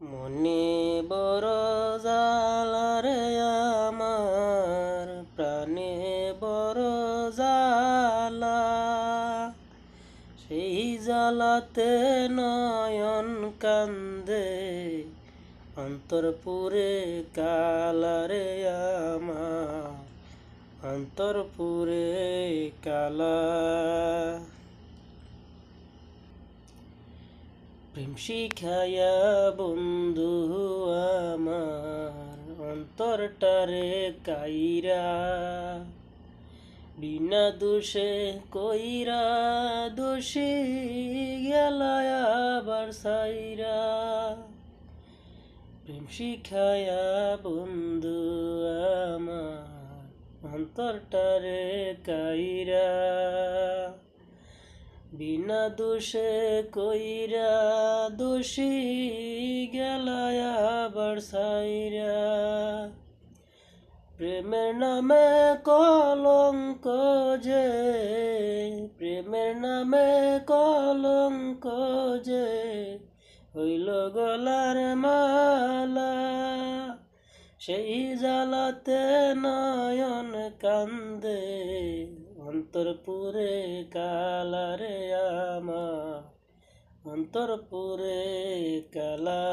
মনে বড় জালারে আমার, প্রাণে বড় জালা সেই জালাতে নয়ন কান্দে অন্তরপুরে কালারে আমার অন্তরপুরে কালা। প্রেম শিখায়া বন্ধু আমার অন্তরটারে কাইরা, বিনা দোষে কইরা দোষী গেলায় আবার সাইরা প্রেম শিখায়া বন্ধু আমার অন্তরটারে কাইরা। বিনা দোষে কইরা দোষী গেলায় আবার সাইরা। প্রেমের নামে কলঙ্ক যে, প্রেমের নামে কলঙ্ক যে, হইল গলার মালা। সেই জ্বালাতে নয়ন কান্দে অন্তরপুরে কালারে আমা অন্তরপুরে কালা।